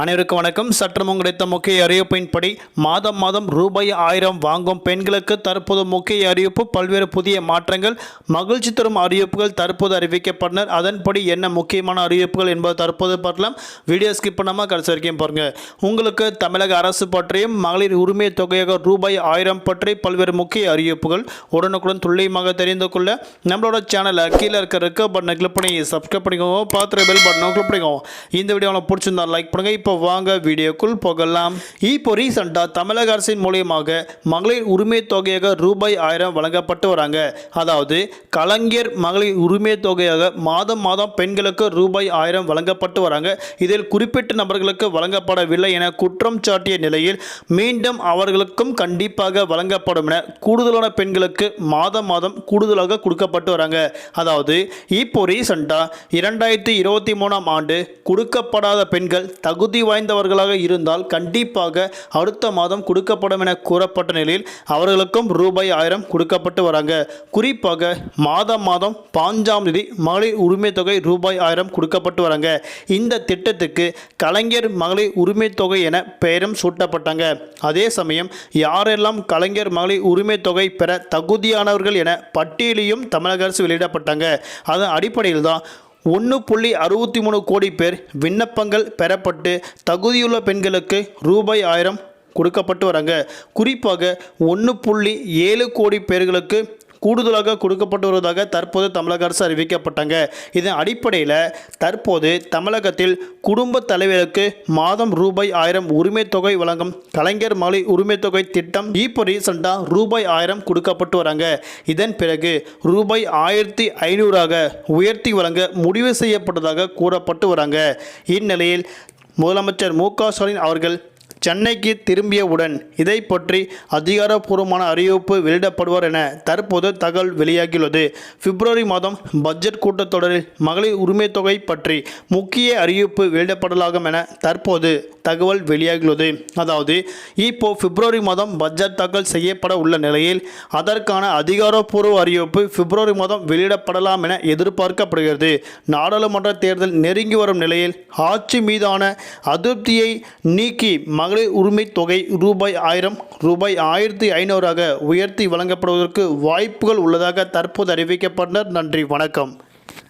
அனைவருக்கும் வணக்கம். சற்றமும் கிடைத்த முக்கிய அறிவிப்பின்படி மாதம் மாதம் ரூபாய் ஆயிரம் வாங்கும் பெண்களுக்கு தற்போது முக்கிய அறிவிப்பு பல்வேறு புதிய மாற்றங்கள் மகிழ்ச்சி தரும் அறிவிப்புகள் தற்போது அறிவிக்கப்பட்டனர். அதன்படி என்ன முக்கியமான அறிவிப்புகள் என்பது தற்போது பார்க்கலாம். வீடியோ ஸ்கிப் பண்ணாமல் கடைசி வரைக்கும் பாருங்க. உங்களுக்கு தமிழக அரசு பற்றியும் மகளிர் உரிமை தொகையாக ரூபாய் ஆயிரம் பற்றி பல்வேறு முக்கிய அறிவிப்புகள் உடனுக்குடன் துல்லியமாக தெரிந்து கொள்ள நம்மளோட சேனலை கீழே இருக்க இருக்க பட்டனை கிளிக் பண்ணி சப்ஸ்கிரைப் பண்ணிக்கோங்க. பார்த்துற பெல் பட்டனை கிளிக் பண்ணிக்கோங்க. இந்த வீடியோ உங்களுக்கு பிடிச்சிருந்தா லைக் பண்ணுங்கள் இப்போ வாங்க வீடியோக்குள் போகலாம். இப்போ ரீசெண்டாக தமிழக அரசின் மூலியமாக மகளிர் உரிமை தொகையாக ரூபாய் ஆயிரம் வழங்கப்பட்டு வராங்க. அதாவது கலைஞர் மகளிர் உரிமை தொகையாக மாதம் மாதம் பெண்களுக்கு ரூபாய் ஆயிரம் வழங்கப்பட்டு வராங்க. இதில் குறிப்பிட்ட நபர்களுக்கு வழங்கப்படவில்லை என குற்றம் சாட்டிய நிலையில் மீண்டும் அவர்களுக்கும் கண்டிப்பாக வழங்கப்படும் என கூடுதலான பெண்களுக்கு மாதம் மாதம் கூடுதலாக கொடுக்கப்பட்டு வராங்க. அதாவது இப்போ ரீசெண்டாக இரண்டாயிரத்தி இருபத்தி மூணாம் ஆண்டு கொடுக்கப்படாத பெண்கள் தகுதி வாய்ந்தவர்களாக இருந்தால் கண்டிப்பாக அடுத்த மாதம் கொடுக்கப்படும் என கூறப்பட்ட நிலையில் அவர்களுக்கும் ரூபாய் ஆயிரம் கொடுக்கப்பட்டு வராங்க. குறிப்பாக மாதம் மாதம் பாஞ்சாம் தேதி மகளிர் உரிமை தொகை ரூபாய் ஆயிரம் கொடுக்கப்பட்டு வராங்க. இந்த திட்டத்துக்கு கலைஞர் மகளிர் உரிமை தொகை என பெயரும் சூட்டப்பட்டாங்க. அதே சமயம் யாரெல்லாம் கலைஞர் மகளிர் உரிமை தொகை பெற தகுதியானவர்கள் என பட்டியலையும் தமிழக அரசு வெளியிடப்பட்டாங்க. அதன் அடிப்படையில் தான் ஒன்று புள்ளி அறுபத்தி மூணு கோடி பேர் விண்ணப்பங்கள் பெறப்பட்டு தகுதியுள்ள பெண்களுக்கு ரூபாய் ஆயிரம் கொடுக்கப்பட்டு வராங்க. குறிப்பாக ஒன்று புள்ளி ஏழு கோடி பேர்களுக்கு கூடுதலாக கொடுக்கப்பட்டு வருவதாக தற்போது தமிழக அரசு அறிவிக்கப்பட்டாங்க. இதன் அடிப்படையில் தற்போது தமிழகத்தில் குடும்ப தலைவருக்கு மாதம் ரூபாய் ஆயிரம் உரிமை தொகை வழங்கும் கலைஞர் மாலை உரிமை தொகை திட்டம் இப்போ ரீசெண்டாக ரூபாய் ஆயிரம் கொடுக்கப்பட்டு வராங்க. இதன் பிறகு ரூபாய் ஆயிரத்தி ஐநூறாக உயர்த்தி வழங்க முடிவு செய்யப்பட்டதாக கூறப்பட்டு வராங்க. இந்நிலையில் முதலமைச்சர் மு க ஸ்டாலின் அவர்கள் சென்னைக்கு திரும்பியவுடன் இதை பற்றி அதிகாரப்பூர்வமான அறிவிப்பு வெளியிடப்படுவார் என தற்போது தகவல் வெளியாகியுள்ளது. பிப்ரவரி மாதம் பட்ஜெட் கூட்டத்தொடரில் மகளிர் உரிமை தொகை பற்றி முக்கிய அறிவிப்பு வெளியிடப்படலாகும் என தற்போது தகவல் வெளியாகியுள்ளது. அதாவது இப்போ பிப்ரவரி மாதம் பட்ஜெட் தாக்கல் செய்யப்பட உள்ள நிலையில் அதற்கான அதிகாரப்பூர்வ அறிவிப்பு பிப்ரவரி மாதம் வெளியிடப்படலாம் என எதிர்பார்க்கப்படுகிறது. நாடாளுமன்ற தேர்தல் நெருங்கி வரும் நிலையில் ஆட்சி மீதான அதிருப்தியை நீக்கி மகளிர் உரிமை தொகை ரூபாய் ஆயிரம் ரூபாய் ஆயிரத்தி ஐநூறாக உயர்த்தி வழங்கப்படுவதற்கு வாய்ப்புகள் உள்ளதாக தற்போது அறிவிக்கப்பட்டனர். நன்றி வணக்கம்.